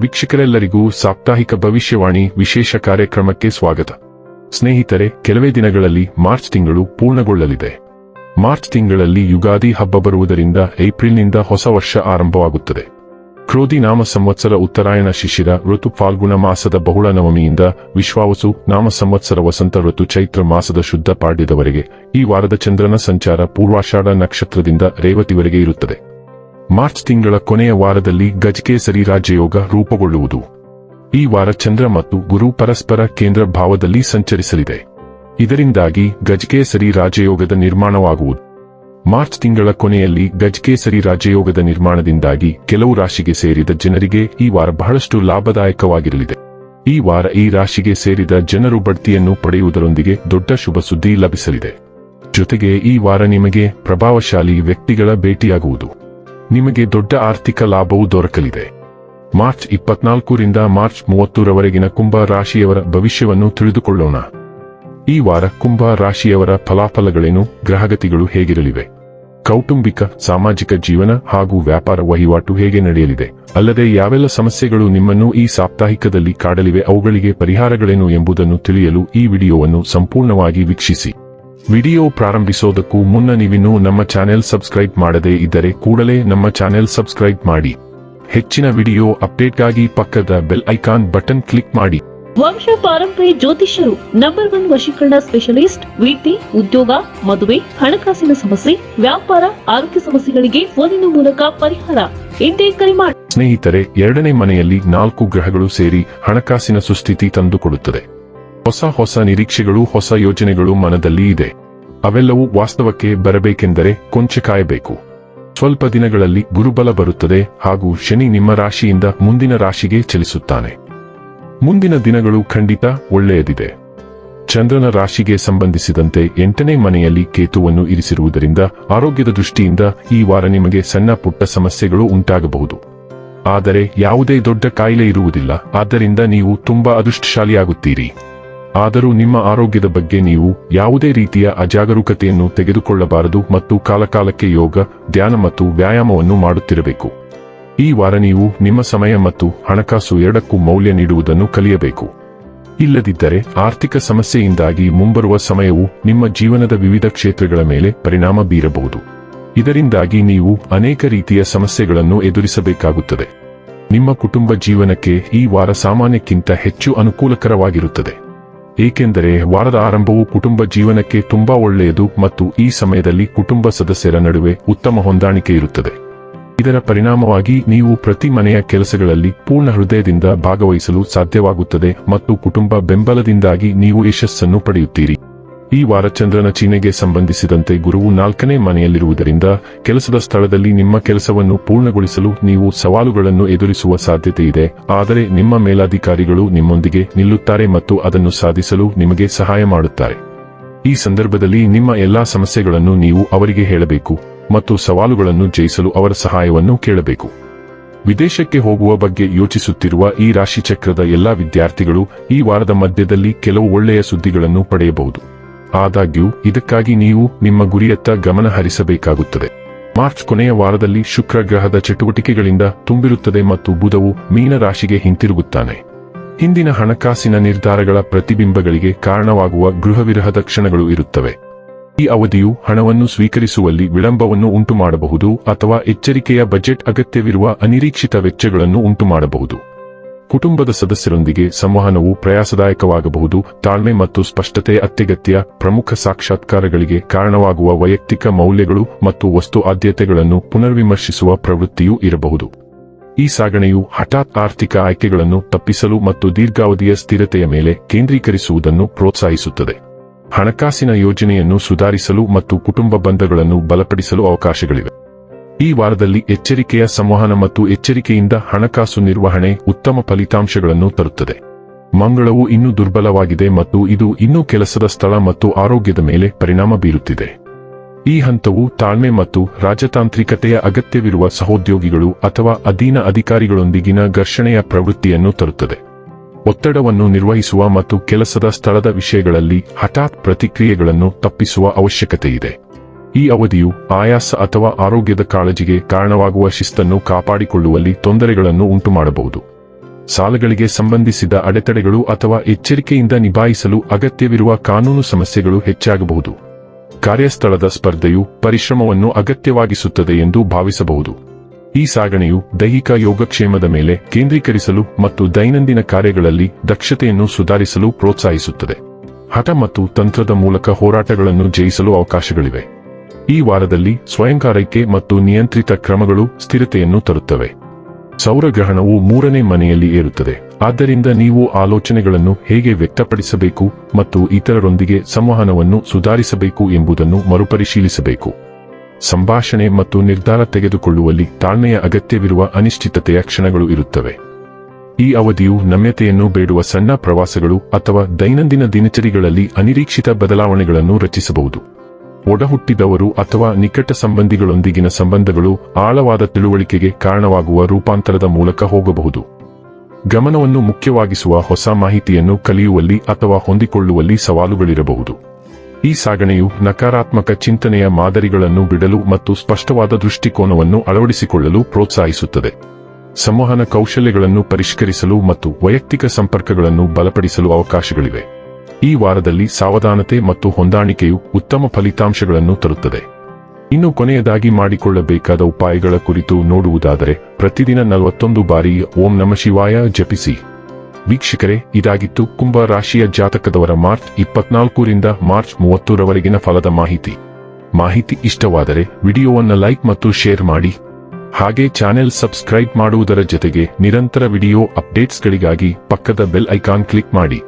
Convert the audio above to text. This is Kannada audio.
ವೀಕ್ಷಕರೆಲ್ಲರಿಗೂ ಸಾಪ್ತಾಹಿಕ ಭವಿಷ್ಯವಾಣಿ ವಿಶೇಷ ಕಾರ್ಯಕ್ರಮಕ್ಕೆ ಸ್ವಾಗತ. ಸ್ನೇಹಿತರೆ, ಕೆಲವೇ ದಿನಗಳಲ್ಲಿ ಮಾರ್ಚ್ ತಿಂಗಳು ಪೂರ್ಣಗೊಳ್ಳಲಿದೆ. ಮಾರ್ಚ್ ತಿಂಗಳಲ್ಲಿ ಯುಗಾದಿ ಹಬ್ಬ ಬರುವುದರಿಂದ ಏಪ್ರಿಲ್ನಿಂದ ಹೊಸ ವರ್ಷ ಆರಂಭವಾಗುತ್ತದೆ. ಕ್ರೋಧಿ ನಾಮ ಸಂವತ್ಸರ ಉತ್ತರಾಯಣ ಶಿಶಿರ ಋತು ಫಾಲ್ಗುಣ ಮಾಸದ ಬಹುಳ ನವಮಿಯಿಂದ ವಿಶ್ವಾವಸು ನಾಮ ಸಂವತ್ಸರ ವಸಂತ ಋತು ಚೈತ್ರ ಮಾಸದ ಶುದ್ಧ ಪಾಡ್ಯದವರೆಗೆ ಈ ವಾರದ ಚಂದ್ರನ ಸಂಚಾರ ಪೂರ್ವಾಷಾಢ ನಕ್ಷತ್ರದಿಂದ ರೇವತಿವರೆಗೆ ಇರುತ್ತದೆ. ಮಾರ್ಚ್ ತಿಂಗಳ ಕೊನೆಯ ವಾರದಲ್ಲಿ ಗಜಕೇಸರಿ ರಾಜಯೋಗ ರೂಪುಗೊಳ್ಳುವುದು. ಈ ವಾರ ಚಂದ್ರ ಮತ್ತು ಗುರು ಪರಸ್ಪರ ಕೇಂದ್ರ ಭಾವದಲ್ಲಿ ಸಂಚರಿಸಲಿದೆ. ಇದರಿಂದಾಗಿ ಗಜಕೇಸರಿ ರಾಜಯೋಗದ ನಿರ್ಮಾಣವಾಗುವುದು. ಮಾರ್ಚ್ ತಿಂಗಳ ಕೊನೆಯಲ್ಲಿ ಗಜಕೇಸರಿ ರಾಜಯೋಗದ ನಿರ್ಮಾಣದಿಂದಾಗಿ ಕೆಲವು ರಾಶಿಗೆ ಸೇರಿದ ಜನರಿಗೆ ಈ ವಾರ ಬಹಳಷ್ಟು ಲಾಭದಾಯಕವಾಗಿರಲಿದೆ. ಈ ವಾರ ಈ ರಾಶಿಗೆ ಸೇರಿದ ಜನರು ಬಡ್ತಿಯನ್ನು ಪಡೆಯುವುದರೊಂದಿಗೆ ದೊಡ್ಡ ಶುಭ ಸುದ್ದಿ ಲಭಿಸಲಿದೆ. ಜೊತೆಗೆ ಈ ವಾರ ನಿಮಗೆ ಪ್ರಭಾವಶಾಲಿ ವ್ಯಕ್ತಿಗಳ ಭೇಟಿಯಾಗುವುದು. ನಿಮಗೆ ದೊಡ್ಡ ಆರ್ಥಿಕ ಲಾಭವು ದೊರಕಲಿದೆ. ಮಾರ್ಚ್ ಇಪ್ಪತ್ನಾಲ್ಕರಿಂದ ಮಾರ್ಚ್ ಮೂವತ್ತರವರೆಗಿನ ಕುಂಭ ರಾಶಿಯವರ ಭವಿಷ್ಯವನ್ನು ತಿಳಿದುಕೊಳ್ಳೋಣ. ಈ ವಾರ ಕುಂಭ ರಾಶಿಯವರ ಫಲಾಫಲಗಳೇನು, ಗ್ರಹಗತಿಗಳು ಹೇಗಿರಲಿವೆ? ಕೌಟುಂಬಿಕ, ಸಾಮಾಜಿಕ ಜೀವನ ಹಾಗೂ ವ್ಯಾಪಾರ ವಹಿವಾಟು ಹೇಗೆ ನಡೆಯಲಿದೆ? ಅಲ್ಲದೆ ಯಾವೆಲ್ಲ ಸಮಸ್ಯೆಗಳು ನಿಮ್ಮನ್ನು ಈ ಸಾಪ್ತಾಹಿಕದಲ್ಲಿ ಕಾಡಲಿವೆ, ಅವುಗಳಿಗೆ ಪರಿಹಾರಗಳೇನು ಎಂಬುದನ್ನು ತಿಳಿಯಲು ಈ ವಿಡಿಯೋವನ್ನು ಸಂಪೂರ್ಣವಾಗಿ ವೀಕ್ಷಿಸಿ. ವಿಡಿಯೋ ಪ್ರಾರಂಭಿಸೋದಕ್ಕೂ ಮುನ್ನ ನೀವಿನ್ನೂ ನಮ್ಮ ಚಾನೆಲ್ ಸಬ್ಸ್ಕ್ರೈಬ್ ಮಾಡದೇ ಇದ್ದರೆ ಕೂಡಲೇ ನಮ್ಮ ಚಾನೆಲ್ ಸಬ್ಸ್ಕ್ರೈಬ್ ಮಾಡಿ. ಹೆಚ್ಚಿನ ವಿಡಿಯೋ ಅಪ್ಡೇಟ್ಗಾಗಿ ಪಕ್ಕದ ಬೆಲ್ ಐಕಾನ್ ಬಟನ್ ಕ್ಲಿಕ್ ಮಾಡಿ. ವಂಶ ಪಾರಂಪರ್ಯ ಜ್ಯೋತಿಷ್ಯರು ನಂಬರ್ ಒನ್ ವಶೀಕರಣ ಸ್ಪೆಷಲಿಸ್ಟ್ ವೀತಿ ಉದ್ಯೋಗ ಮದುವೆ ಹಣಕಾಸಿನ ಸಮಸ್ಯೆ ವ್ಯಾಪಾರ ಆರೋಗ್ಯ ಸಮಸ್ಯೆಗಳಿಗೆ ಫೋನಿನ ಮೂಲಕ ಪರಿಹಾರ. ಇಂದೇ ಕರೆ ಮಾಡಿ ಸ್ನೇಹಿತರೆ ಎರಡನೇ ಮನೆಯಲ್ಲಿ ನಾಲ್ಕು ಗ್ರಹಗಳು ಸೇರಿ ಹಣಕಾಸಿನ ಸುಸ್ಥಿತಿ ತಂದುಕೊಡುತ್ತದೆ. ಹೊಸ ಹೊಸ ನಿರೀಕ್ಷೆಗಳು, ಹೊಸ ಯೋಜನೆಗಳು ಮನದಲ್ಲಿ ಇದೆ. ಅವೆಲ್ಲವೂ ವಾಸ್ತವಕ್ಕೆ ಬರಬೇಕೆಂದರೆ ಕೊಂಚ ಕಾಯಬೇಕು. ಸ್ವಲ್ಪ ದಿನಗಳಲ್ಲಿ ಗುರುಬಲ ಬರುತ್ತದೆ ಹಾಗೂ ಶನಿ ನಿಮ್ಮ ರಾಶಿಯಿಂದ ಮುಂದಿನ ರಾಶಿಗೆ ಚಲಿಸುತ್ತಾನೆ. ಮುಂದಿನ ದಿನಗಳು ಖಂಡಿತ ಒಳ್ಳೆಯದಿದೆ. ಚಂದ್ರನ ರಾಶಿಗೆ ಸಂಬಂಧಿಸಿದಂತೆ ಎಂಟನೇ ಮನೆಯಲ್ಲಿ ಕೇತುವನ್ನು ಇರಿಸಿರುವುದರಿಂದ ಆರೋಗ್ಯದ ದೃಷ್ಟಿಯಿಂದ ಈ ವಾರ ನಿಮಗೆ ಸಣ್ಣ ಪುಟ್ಟ ಸಮಸ್ಯೆಗಳು ಉಂಟಾಗಬಹುದು. ಆದರೆ ಯಾವುದೇ ದೊಡ್ಡ ಕಾಯಿಲೆ ಇರುವುದಿಲ್ಲ, ಆದ್ದರಿಂದ ನೀವು ತುಂಬಾ ಅದೃಷ್ಟಶಾಲಿಯಾಗುತ್ತೀರಿ. ಆದರೂ ನಿಮ್ಮ ಆರೋಗ್ಯದ ಬಗ್ಗೆ ನೀವು ಯಾವುದೇ ರೀತಿಯ ಅಜಾಗರೂಕತೆಯನ್ನು ತೆಗೆದುಕೊಳ್ಳಬಾರದು ಮತ್ತು ಕಾಲಕಾಲಕ್ಕೆ ಯೋಗ, ಧ್ಯಾನ ಮತ್ತು ವ್ಯಾಯಾಮವನ್ನು ಮಾಡುತ್ತಿರಬೇಕು. ಈ ವಾರ ನೀವು ನಿಮ್ಮ ಸಮಯ ಮತ್ತು ಹಣಕಾಸು ಎರಡಕ್ಕೂ ಮೌಲ್ಯ ನೀಡುವುದನ್ನು ಕಲಿಯಬೇಕು. ಇಲ್ಲದಿದ್ದರೆ ಆರ್ಥಿಕ ಸಮಸ್ಯೆಯಿಂದಾಗಿ ಮುಂಬರುವ ಸಮಯವು ನಿಮ್ಮ ಜೀವನದ ವಿವಿಧ ಕ್ಷೇತ್ರಗಳ ಮೇಲೆ ಪರಿಣಾಮ ಬೀರಬಹುದು. ಇದರಿಂದಾಗಿ ನೀವು ಅನೇಕ ರೀತಿಯ ಸಮಸ್ಯೆಗಳನ್ನು ಎದುರಿಸಬೇಕಾಗುತ್ತದೆ. ನಿಮ್ಮ ಕುಟುಂಬ ಜೀವನಕ್ಕೆ ಈ ವಾರ ಸಾಮಾನ್ಯಕ್ಕಿಂತ ಹೆಚ್ಚು ಅನುಕೂಲಕರವಾಗಿರುತ್ತದೆ. ಏಕೆಂದರೆ ವಾರದ ಆರಂಭವು ಕುಟುಂಬ ಜೀವನಕ್ಕೆ ತುಂಬಾ ಒಳ್ಳೆಯದು ಮತ್ತು ಈ ಸಮಯದಲ್ಲಿ ಕುಟುಂಬ ಸದಸ್ಯರ ನಡುವೆ ಉತ್ತಮ ಹೊಂದಾಣಿಕೆ ಇರುತ್ತದೆ. ಇದರ ಪರಿಣಾಮವಾಗಿ ನೀವು ಪ್ರತಿ ಮನೆಯ ಕೆಲಸಗಳಲ್ಲಿ ಪೂರ್ಣ ಹೃದಯದಿಂದ ಭಾಗವಹಿಸಲು ಸಾಧ್ಯವಾಗುತ್ತದೆ ಮತ್ತು ಕುಟುಂಬ ಬೆಂಬಲದಿಂದಾಗಿ ನೀವು ಯಶಸ್ಸನ್ನು ಪಡೆಯುತ್ತೀರಿ. ಈ ವಾರ ಚಂದ್ರನ ಚಿಹ್ನೆಗೆ ಸಂಬಂಧಿಸಿದಂತೆ ಗುರುವು ನಾಲ್ಕನೇ ಮನೆಯಲ್ಲಿರುವುದರಿಂದ ಕೆಲಸದ ಸ್ಥಳದಲ್ಲಿ ನಿಮ್ಮ ಕೆಲಸವನ್ನು ಪೂರ್ಣಗೊಳಿಸಲು ನೀವು ಸವಾಲುಗಳನ್ನು ಎದುರಿಸುವ ಸಾಧ್ಯತೆ ಇದೆ. ಆದರೆ ನಿಮ್ಮ ಮೇಲಾಧಿಕಾರಿಗಳು ನಿಮ್ಮೊಂದಿಗೆ ನಿಲ್ಲುತ್ತಾರೆ ಮತ್ತು ಅದನ್ನು ಸಾಧಿಸಲು ನಿಮಗೆ ಸಹಾಯ ಮಾಡುತ್ತಾರೆ. ಈ ಸಂದರ್ಭದಲ್ಲಿ ನಿಮ್ಮ ಎಲ್ಲಾ ಸಮಸ್ಯೆಗಳನ್ನು ನೀವು ಅವರಿಗೆ ಹೇಳಬೇಕು ಮತ್ತು ಸವಾಲುಗಳನ್ನು ಜಯಿಸಲು ಅವರ ಸಹಾಯವನ್ನು ಕೇಳಬೇಕು. ವಿದೇಶಕ್ಕೆ ಹೋಗುವ ಬಗ್ಗೆ ಯೋಚಿಸುತ್ತಿರುವ ಈ ರಾಶಿಚಕ್ರದ ಎಲ್ಲಾ ವಿದ್ಯಾರ್ಥಿಗಳು ಈ ವಾರದ ಮಧ್ಯದಲ್ಲಿ ಕೆಲವು ಒಳ್ಳೆಯ ಸುದ್ದಿಗಳನ್ನು ಪಡೆಯಬಹುದು. ಆದಾಗ್ಯೂ, ಇದಕ್ಕಾಗಿ ನೀವು ನಿಮ್ಮ ಗುರಿಯತ್ತ ಗಮನ ಹರಿಸಬೇಕಾಗುತ್ತದೆ. ಮಾರ್ಚ್ ಕೊನೆಯ ವಾರದಲ್ಲಿ ಶುಕ್ರ ಗ್ರಹದ ಚಟುವಟಿಕೆಗಳಿಂದ ತುಂಬಿರುತ್ತದೆ ಮತ್ತು ಬುಧವು ಮೀನ ರಾಶಿಗೆ ಹಿಂತಿರುಗುತ್ತಾನೆ. ಹಿಂದಿನ ಹಣಕಾಸಿನ ನಿರ್ಧಾರಗಳ ಪ್ರತಿಬಿಂಬಗಳಿಗೆ ಕಾರಣವಾಗುವ ಗೃಹವಿರಹದ ಕ್ಷಣಗಳು ಇರುತ್ತವೆ. ಈ ಅವಧಿಯು ಹಣವನ್ನು ಸ್ವೀಕರಿಸುವಲ್ಲಿ ವಿಳಂಬವನ್ನು ಉಂಟುಮಾಡಬಹುದು ಅಥವಾ ಎಚ್ಚರಿಕೆಯ ಬಜೆಟ್ ಅಗತ್ಯವಿರುವ ಅನಿರೀಕ್ಷಿತ ವೆಚ್ಚಗಳನ್ನು ಉಂಟುಮಾಡಬಹುದು. ಕುಟುಂಬದ ಸದಸ್ಯರೊಂದಿಗೆ ಸಂವಹನವು ಪ್ರಯಾಸದಾಯಕವಾಗಬಹುದು. ತಾಳ್ಮೆ ಮತ್ತು ಸ್ಪಷ್ಟತೆ ಅತ್ಯಗತ್ಯ ಪ್ರಮುಖ ಸಾಕ್ಷಾತ್ಕಾರಗಳಿಗೆ ಕಾರಣವಾಗುವ ವೈಯಕ್ತಿಕ ಮೌಲ್ಯಗಳು ಮತ್ತು ವಸ್ತು ಆದ್ಯತೆಗಳನ್ನು ಪುನರ್ವಿಮರ್ಶಿಸುವ ಪ್ರವೃತ್ತಿಯೂ ಇರಬಹುದು. ಈ ಸಾಗಣೆಯು ಹಠಾತ್ ಆರ್ಥಿಕ ಆಯ್ಕೆಗಳನ್ನು ತಪ್ಪಿಸಲು ಮತ್ತು ದೀರ್ಘಾವಧಿಯ ಸ್ಥಿರತೆಯ ಮೇಲೆ ಕೇಂದ್ರೀಕರಿಸುವುದನ್ನು ಪ್ರೋತ್ಸಾಹಿಸುತ್ತದೆ. ಹಣಕಾಸಿನ ಯೋಜನೆಯನ್ನು ಸುಧಾರಿಸಲು ಮತ್ತು ಕುಟುಂಬ ಬಂಧಗಳನ್ನು ಬಲಪಡಿಸಲು ಅವಕಾಶಗಳಿವೆ. ಈ ವಾರದಲ್ಲಿ ಎಚ್ಚರಿಕೆಯ ಸಂವಹನ ಮತ್ತು ಎಚ್ಚರಿಕೆಯಿಂದ ಹಣಕಾಸು ನಿರ್ವಹಣೆ ಉತ್ತಮ ಫಲಿತಾಂಶಗಳನ್ನು ತರುತ್ತದೆ. ಮಂಗಳವು ಇನ್ನೂ ದುರ್ಬಲವಾಗಿದೆ ಮತ್ತು ಇದು ಇನ್ನೂ ಕೆಲಸದ ಸ್ಥಳ ಮತ್ತು ಆರೋಗ್ಯದ ಮೇಲೆ ಪರಿಣಾಮ ಬೀರುತ್ತಿದೆ. ಈ ಹಂತವು ತಾಳ್ಮೆ ಮತ್ತು ರಾಜತಾಂತ್ರಿಕತೆಯ ಅಗತ್ಯವಿರುವ ಸಹೋದ್ಯೋಗಿಗಳು ಅಥವಾ ಅಧೀನ ಅಧಿಕಾರಿಗಳೊಂದಿಗಿನ ಘರ್ಷಣೆಯ ಪ್ರವೃತ್ತಿಯನ್ನು ತರುತ್ತದೆ. ಒತ್ತಡವನ್ನು ನಿರ್ವಹಿಸುವ ಮತ್ತು ಕೆಲಸದ ಸ್ಥಳದ ವಿಷಯಗಳಲ್ಲಿ ಹಠಾತ್ ಪ್ರತಿಕ್ರಿಯೆಗಳನ್ನು ತಪ್ಪಿಸುವ ಅವಶ್ಯಕತೆಯಿದೆ. ಈ ಅವಧಿಯು ಆಯಾಸ ಅಥವಾ ಆರೋಗ್ಯದ ಕಾಳಜಿಗೆ ಕಾರಣವಾಗುವ ಶಿಸ್ತನ್ನು ಕಾಪಾಡಿಕೊಳ್ಳುವಲ್ಲಿ ತೊಂದರೆಗಳನ್ನು ಉಂಟುಮಾಡಬಹುದು. ಸಾಲಗಳಿಗೆ ಸಂಬಂಧಿಸಿದ ಅಡೆತಡೆಗಳು ಅಥವಾ ಎಚ್ಚರಿಕೆಯಿಂದ ನಿಭಾಯಿಸಲು ಅಗತ್ಯವಿರುವ ಕಾನೂನು ಸಮಸ್ಯೆಗಳು ಹೆಚ್ಚಾಗಬಹುದು. ಕಾರ್ಯಸ್ಥಳದ ಸ್ಪರ್ಧೆಯು ಪರಿಶ್ರಮವನ್ನು ಅಗತ್ಯವಾಗಿಸುತ್ತದೆ ಎಂದು ಭಾವಿಸಬಹುದು. ಈ ಸಾಗಣೆಯು ದೈಹಿಕ ಯೋಗಕ್ಷೇಮದ ಮೇಲೆ ಕೇಂದ್ರೀಕರಿಸಲು ಮತ್ತು ದೈನಂದಿನ ಕಾರ್ಯಗಳಲ್ಲಿ ದಕ್ಷತೆಯನ್ನು ಸುಧಾರಿಸಲು ಪ್ರೋತ್ಸಾಹಿಸುತ್ತದೆ. ಹಠ ಮತ್ತು ತಂತ್ರದ ಮೂಲಕ ಹೋರಾಟಗಳನ್ನು ಜಯಿಸಲು ಅವಕಾಶಗಳಿವೆ. ಈ ವಾರದಲ್ಲಿ ಸ್ವಯಂಕಾರೈಕೆ ಮತ್ತು ನಿಯಂತ್ರಿತ ಕ್ರಮಗಳು ಸ್ಥಿರತೆಯನ್ನು ತರುತ್ತವೆ. ಸೌರಗ್ರಹಣವು ಮೂರನೇ ಮನೆಯಲ್ಲಿ ಏರುತ್ತದೆ. ಆದ್ದರಿಂದ ನೀವು ಆಲೋಚನೆಗಳನ್ನು ಹೇಗೆ ವ್ಯಕ್ತಪಡಿಸಬೇಕು ಮತ್ತು ಇತರರೊಂದಿಗೆ ಸಂವಹನವನ್ನು ಸುಧಾರಿಸಬೇಕು ಎಂಬುದನ್ನು ಮರುಪರಿಶೀಲಿಸಬೇಕು. ಸಂಭಾಷಣೆ ಮತ್ತು ನಿರ್ಧಾರ ತೆಗೆದುಕೊಳ್ಳುವಲ್ಲಿ ತಾಳ್ಮೆಯ ಅಗತ್ಯವಿರುವ ಅನಿಶ್ಚಿತತೆಯ ಕ್ಷಣಗಳು ಇರುತ್ತವೆ. ಈ ಅವಧಿಯು ನಮ್ಯತೆಯನ್ನು ಬೇಡುವ ಸಣ್ಣ ಪ್ರವಾಸಗಳು ಅಥವಾ ದೈನಂದಿನ ದಿನಚರಿಗಳಲ್ಲಿ ಅನಿರೀಕ್ಷಿತ ಬದಲಾವಣೆಗಳನ್ನು ರಚಿಸಬಹುದು. ಒಡಹುಟ್ಟಿದವರು ಅಥವಾ ನಿಕಟ ಸಂಬಂಧಿಗಳೊಂದಿಗಿನ ಸಂಬಂಧಗಳು ಆಳವಾದ ತಿಳುವಳಿಕೆಗೆ ಕಾರಣವಾಗುವ ರೂಪಾಂತರದ ಮೂಲಕ ಹೋಗಬಹುದು. ಗಮನವನ್ನು ಮುಖ್ಯವಾಗಿಸುವ ಹೊಸ ಮಾಹಿತಿಯನ್ನು ಕಲಿಯುವಲ್ಲಿ ಅಥವಾ ಹೊಂದಿಕೊಳ್ಳುವಲ್ಲಿ ಸವಾಲುಗಳಿರಬಹುದು. ಈ ಸಾಗಣೆಯು ನಕಾರಾತ್ಮಕ ಚಿಂತನೆಯ ಮಾದರಿಗಳನ್ನು ಬಿಡಲು ಮತ್ತು ಸ್ಪಷ್ಟವಾದ ದೃಷ್ಟಿಕೋನವನ್ನು ಅಳವಡಿಸಿಕೊಳ್ಳಲು ಪ್ರೋತ್ಸಾಹಿಸುತ್ತದೆ. ಸಂವಹನ ಕೌಶಲ್ಯಗಳನ್ನು ಪರಿಷ್ಕರಿಸಲು ಮತ್ತು ವೈಯಕ್ತಿಕ ಸಂಪರ್ಕಗಳನ್ನು ಬಲಪಡಿಸಲು ಅವಕಾಶಗಳಿವೆ. ಈ ವಾರದಲ್ಲಿ ಸಾವಧಾನತೆ ಮತ್ತು ಹೊಂದಾಣಿಕೆಯು ಉತ್ತಮ ಫಲಿತಾಂಶಗಳನ್ನು ತರುತ್ತದೆ. ಇನ್ನು ಕೊನೆಯದಾಗಿ ಮಾಡಿಕೊಳ್ಳಬೇಕಾದ ಉಪಾಯಗಳ ಕುರಿತು ನೋಡುವುದಾದರೆ, ಪ್ರತಿದಿನ ನಲವತ್ತೊಂದು ಬಾರಿ ಓಂ ನಮ ಶಿವಾಯ ಜಪಿಸಿ. ವೀಕ್ಷಕರೇ, ಇದಾಗಿತ್ತು ಕುಂಭ ರಾಶಿಯ ಜಾತಕದವರ ಮಾರ್ಚ್ ಇಪ್ಪತ್ನಾಲ್ಕರಿಂದ ಮಾರ್ಚ್ ಮೂವತ್ತರವರೆಗಿನ ಫಲದ ಮಾಹಿತಿ. ಮಾಹಿತಿ ಇಷ್ಟವಾದರೆ ವಿಡಿಯೋವನ್ನು ಲೈಕ್ ಮತ್ತು ಶೇರ್ ಮಾಡಿ. ಹಾಗೆ ಚಾನೆಲ್ ಸಬ್ಸ್ಕ್ರೈಬ್ ಮಾಡುವುದರ ಜೊತೆಗೆ ನಿರಂತರ ವಿಡಿಯೋ ಅಪ್ಡೇಟ್ಸ್ಗಳಿಗಾಗಿ ಪಕ್ಕದ ಬೆಲ್ ಐಕಾನ್ ಕ್ಲಿಕ್ ಮಾಡಿ.